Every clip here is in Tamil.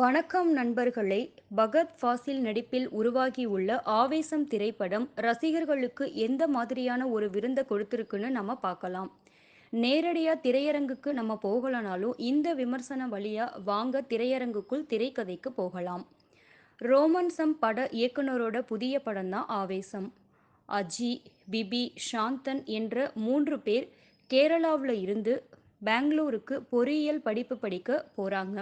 வணக்கம் நண்பர்களே. பகத் ஃபாசில் நடிப்பில் உருவாகியுள்ள ஆவேசம் திரைப்படம் ரசிகர்களுக்கு எந்த மாதிரியான ஒரு விருந்தை கொடுத்துருக்குன்னு நம்ம பார்க்கலாம். நேரடியாக திரையரங்குக்கு நம்ம போகலனாலும் இந்த விமர்சனம் வழியாக வாங்க திரையரங்குக்குள் திரைக்கதைக்கு போகலாம். ரோமன்சம் பட இயக்குனரோட புதிய படம் தான் ஆவேசம். அஜி பிபி சாந்தன் என்ற மூன்று பேர் கேரளாவில் இருந்து பெங்களூருக்கு பொறியியல் படிப்பு படிக்க போகிறாங்க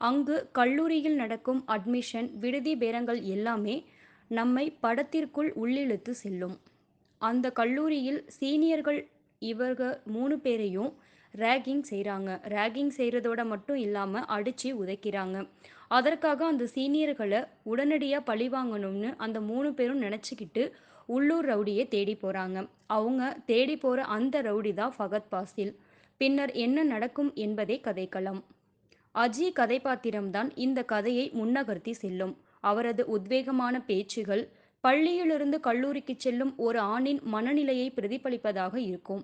அங்கு கல்லூரியில் நடக்கும் அட்மிஷன் விடுதி பேரங்கள் எல்லாமே நம்மை படத்திற்குள் உள்ளிழுத்து செல்லும். அந்த கல்லூரியில் சீனியர்கள் இவர்கள் மூணு பேரையும் ரேகிங் செய்கிறாங்க ரேகிங் செய்கிறதோட மட்டும் இல்லாமல் அடித்து உதைக்கிறாங்க. அதற்காக அந்த சீனியர்களை உடனடியாக பழிவாங்கணும்னு அந்த மூணு பேரும் நினச்சிக்கிட்டு உள்ளூர் ரவுடியை தேடி போகிறாங்க அவங்க தேடி போகிற அந்த ரவுடி தான் ஃபகத் பாசில். பின்னர் என்ன நடக்கும் என்பதே கதைக்களம் அஜி கதைப்பாத்திரம்தான் இந்த கதையை முன்னகர்த்தி செல்லும். அவரது உத்வேகமான பேச்சுகள் பள்ளியிலிருந்து கல்லூரிக்கு செல்லும் ஒரு ஆணின் மனநிலையை பிரதிபலிப்பதாக இருக்கும்.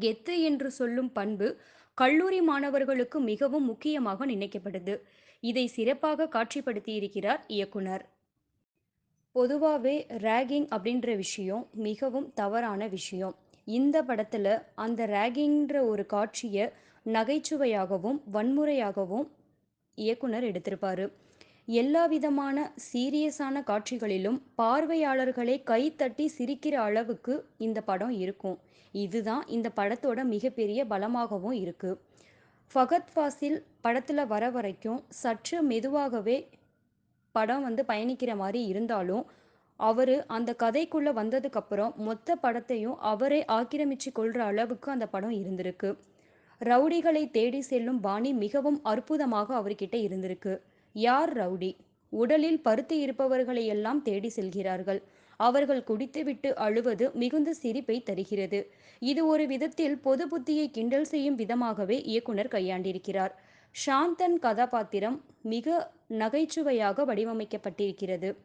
கெத்து என்று சொல்லும் பண்பு கல்லூரி மாணவர்களுக்கு மிகவும் முக்கியமாக நினைக்கப்படுது. இதை சிறப்பாக காட்சிப்படுத்தியிருக்கிறார் இயக்குனர். பொதுவாகவே ரேகிங் அப்படின்ற விஷயம் மிகவும் தவறான விஷயம். இந்த படத்தில் அந்த ரேகிங்கிற ஒரு காட்சியை நகைச்சுவையாகவும் வன்முறையாகவும் இயக்குனர் எடுத்திருப்பார். எல்லா விதமான சீரியஸான காட்சிகளிலும் பார்வையாளர்களை கைத்தட்டி சிரிக்கிற அளவுக்கு இந்த படம் இருக்கும். இதுதான் இந்த படத்தோட மிகப்பெரிய பலமாகவும் இருக்கு. ஃபகத் ஃபாசில் படத்தில் வர வரைக்கும் சற்று மெதுவாகவே படம் வந்து பயணிக்கிற மாதிரி இருந்தாலும் அவர் அந்த கதைக்குள்ளே வந்ததுக்கப்புறம் மொத்த படத்தையும் அவரே ஆக்கிரமிச்சு கொள்கிற அளவுக்கு அந்த படம் இருந்திருக்கு. ரவுடிகளை தேடி செல்லும் பாணி மிகவும் அற்புதமாக அவர்கிட்ட இருந்திருக்கு. யார் ரவுடி? உடலில் பருத்தி இருப்பவர்களை எல்லாம் தேடி செல்கிறார்கள். அவர்கள் குடித்துவிட்டு அழுவது மிகுந்த சிரிப்பை தருகிறது. இது ஒரு விதத்தில் பொது புத்தியை கிண்டல் செய்யும் விதமாகவே இயக்குனர் கையாண்டிருக்கிறார். சாந்தன் கதாபாத்திரம் மிக நகைச்சுவையாக வடிவமைக்கப்பட்டிருக்கிறது.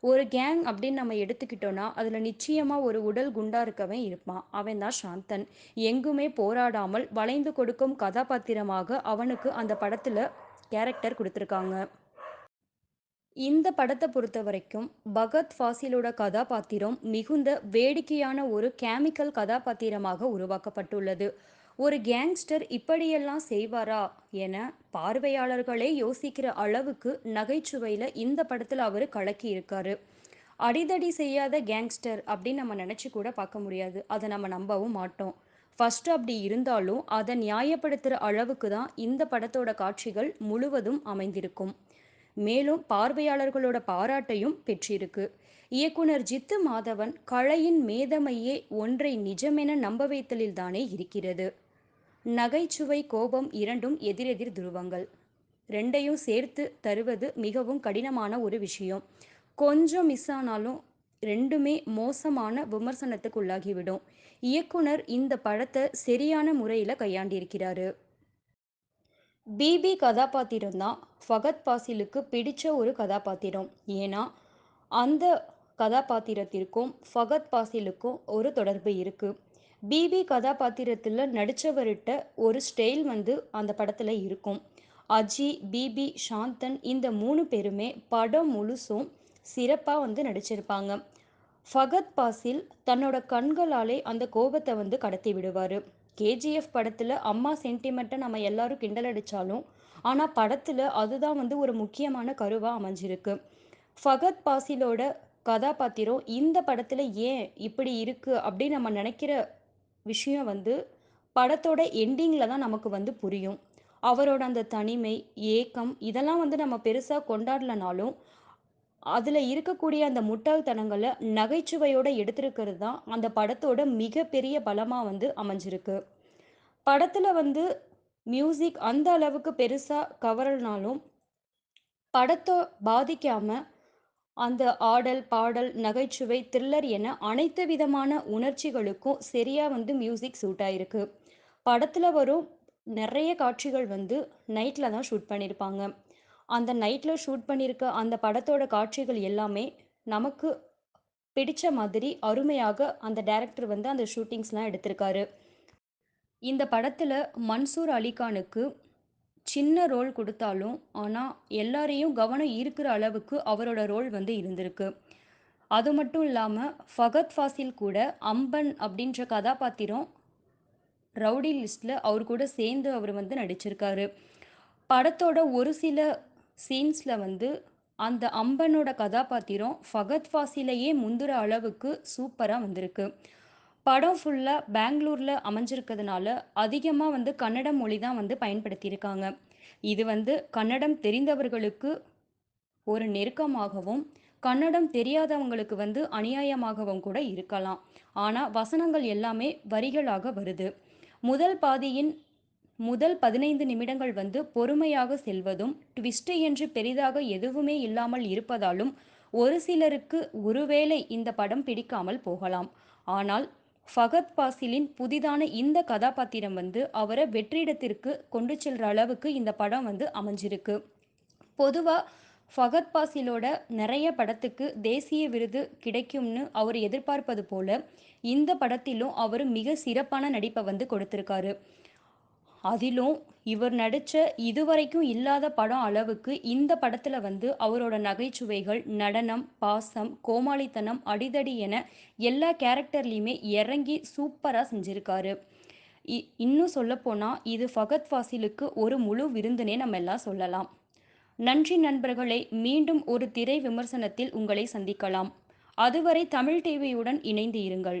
ஒரு கேங் அப்படின்னு நம்ம எடுத்துக்கிட்டோன்னா அதில் நிச்சயமாக ஒரு உடல் குண்டா இருக்கவன் இருப்பான். அவன் தான் சாந்தன். எங்குமே போராடாமல் வளைந்து கொடுக்கும் கதாபாத்திரமாக அவனுக்கு அந்த படத்தில் கேரக்டர் கொடுத்துருக்காங்க. இந்த படத்தை பொறுத்த வரைக்கும் பகத் ஃபாசிலோட கதாபாத்திரம் மிகுந்த வேடிக்கையான ஒரு கேமிக்கல் கதாபாத்திரமாக உருவாக்கப்பட்டுள்ளது. ஒரு கேங்ஸ்டர் இப்படியெல்லாம் செய்வாரா என பார்வையாளர்களே யோசிக்கிற அளவுக்கு நகைச்சுவையில் இந்த படத்தில் அவர் கலக்கி இருக்காரு. அடிதடி செய்யாத கேங்ஸ்டர் அப்படின்னு நம்ம நினச்சி கூட பார்க்க முடியாது. அதை நம்ம நம்பவும் மாட்டோம். ஃபஸ்ட்டு அப்படி இருந்தாலும் அதை நியாயப்படுத்துகிற அளவுக்கு தான் இந்த படத்தோட காட்சிகள் முழுவதும் அமைந்திருக்கும். மேலும் பார்வையாளர்களோட பாராட்டையும் பெற்றிருக்கு. இயக்குனர் ஜித்து மாதவன் கலையின் மேதமையே ஒன்றை நிஜமென நம்ப வைத்தலில் தானே இருக்கிறது. நகைச்சுவை கோபம் இரண்டும் எதிரெதிர் துருவங்கள். ரெண்டையும் சேர்த்து தருவது மிகவும் கடினமான ஒரு விஷயம். கொஞ்சம் மிஸ் ஆனாலும் ரெண்டுமே மோசமான விமர்சனத்துக்கு உள்ளாகிவிடும் இயக்குனர் இந்த படத்தை சரியான முறையில் கையாண்டிருக்கிறாரு. பிபி கதாபாத்திரம் தான் ஃபகத் பாசிலுக்கு பிடிச்ச ஒரு கதாபாத்திரம். ஏன்னா அந்த கதாபாத்திரத்திற்கும் ஃபகத் பாசிலுக்கும் ஒரு தொடர்பு இருக்குது பிபி கதாபாத்திரத்தில் நடித்தவர்கிட்ட ஒரு ஸ்டைல் வந்து அந்த படத்தில் இருக்கும். அஜி பிபி சாந்தன் இந்த மூணு பேருமே படம் முழுசும் சிறப்பாக வந்து நடிச்சிருப்பாங்க. ஃபகத் பாசில் தன்னோட கண்களாலே அந்த கோபத்தை வந்து கடத்தி விடுவார். கேஜிஎஃப் படத்தில் அம்மா சென்டிமெண்ட்டை நம்ம எல்லாரும் கிண்டல் அடித்தாலும் ஆனால் படத்தில் அதுதான் வந்து ஒரு முக்கியமான கருவாக அமைஞ்சிருக்கு. ஃபகத் பாசிலோட கதாபாத்திரம் இந்த படத்தில் ஏன் இப்படி இருக்குது அப்படின்னு நம்ம நினைக்கிற விஷயம் வந்து படத்தோட எண்டிங்கில் தான் நமக்கு வந்து புரியும். அவரோட அந்த தனிமை ஏக்கம் இதெல்லாம் வந்து நம்ம பெருசாக கொண்டாடலனாலும் அதில் இருக்கக்கூடிய அந்த முட்டாள்தனங்களை நகைச்சுவையோடு எடுத்திருக்கிறது தான் அந்த படத்தோட மிகப்பெரிய பலமாக வந்து அமைஞ்சிருக்கு. படத்தில் வந்து மியூசிக் அந்த அளவுக்கு பெருசாக கவரல்னாலும் படத்தை பாதிக்காமல் அந்த ஆடல் பாடல் நகைச்சுவை த்ரில்லர் என அனைத்து விதமான உணர்ச்சிகளுக்கும் சரியாக வந்து மியூசிக் சூட் ஆயிருக்கு. படத்தில் வரும் நிறைய காட்சிகள் வந்து நைட்டில் தான் ஷூட் பண்ணியிருப்பாங்க அந்த நைட்டில் ஷூட் பண்ணியிருக்க அந்த படத்தோட காட்சிகள் எல்லாமே நமக்கு பிடிச்ச மாதிரி அருமையாக அந்த டேரக்டர் வந்து அந்த ஷூட்டிங்ஸ்லாம் எடுத்திருக்காரு. இந்த படத்தில் மன்சூர் அலிகானுக்கு சின்ன ரோல் கொடுத்தாலும் ஆனால் எல்லாரையும் கவனம் ஈர்க்கிற அளவுக்கு அவரோட ரோல் வந்து இருந்திருக்கு. அது மட்டும் இல்லாமல் ஃபகத் ஃபாசில் கூட அம்பன் அப்படின்ற கதாபாத்திரம் ரவுடி லிஸ்ட்டில் அவர் கூட சேர்ந்து அவர் வந்து நடிச்சிருக்காரு. படத்தோட ஒரு சில சீன்ஸில் வந்து அந்த அம்பனோட கதாபாத்திரம் ஃபகத் ஃபாசிலையே முந்துற அளவுக்கு சூப்பராக வந்திருக்கு. படம் ஃபுல்லாக பெங்களூரில் அமைஞ்சிருக்கிறதுனால அதிகமாக வந்து கன்னட மொழி தான் வந்து பயன்படுத்தியிருக்காங்க. இது வந்து கன்னடம் தெரிந்தவர்களுக்கு ஒரு நெருக்கமாகவும் கன்னடம் தெரியாதவங்களுக்கு வந்து அநியாயமாகவும் கூட இருக்கலாம். ஆனால் வசனங்கள் எல்லாமே வரிகளாக வருது. முதல் பாதியின் முதல் பதினைந்து நிமிடங்கள் வந்து பொறுமையாக செல்வதும் ட்விஸ்ட் என்று பெரிதாக எதுவுமே இல்லாமல் இருப்பதாலும் ஒரு சிலருக்கு ஒருவேளை இந்த படம் பிடிக்காமல் போகலாம். ஆனால் ஃபகத் பாசிலின் புதிதான இந்த கதாபாத்திரம் வந்து அவரை வெற்றிடத்திற்கு கொண்டு செல்கிற அளவுக்கு இந்த படம் வந்து அமைஞ்சிருக்கு. பொதுவாக ஃபகத் பாசிலோட நிறைய படத்துக்கு தேசிய விருது கிடைக்கும்னு அவர் எதிர்பார்ப்பது போல இந்த படத்திலும் அவர் மிக சிறப்பான நடிப்பை வந்து கொடுத்திருக்காரு. அதிலும் இவர் நடித்த இதுவரைக்கும் இல்லாத படம் அளவுக்கு இந்த படத்தில் வந்து அவரோட நகைச்சுவைகள் நடனம் பாசம் கோமாளித்தனம் அடிதடி என எல்லா கேரக்டர்லேயுமே இறங்கி சூப்பராக செஞ்சுருக்காரு. இ இன்னும் சொல்லப்போனால் இது ஃபகத் ஃபாசிலுக்கு ஒரு முழு விருந்துனே நம்ம எல்லாம் சொல்லலாம். நன்றி நண்பர்களே மீண்டும் ஒரு திரை விமர்சனத்தில் உங்களை சந்திக்கலாம். அதுவரை தமிழ் டிவியுடன் இணைந்து இருங்கள்.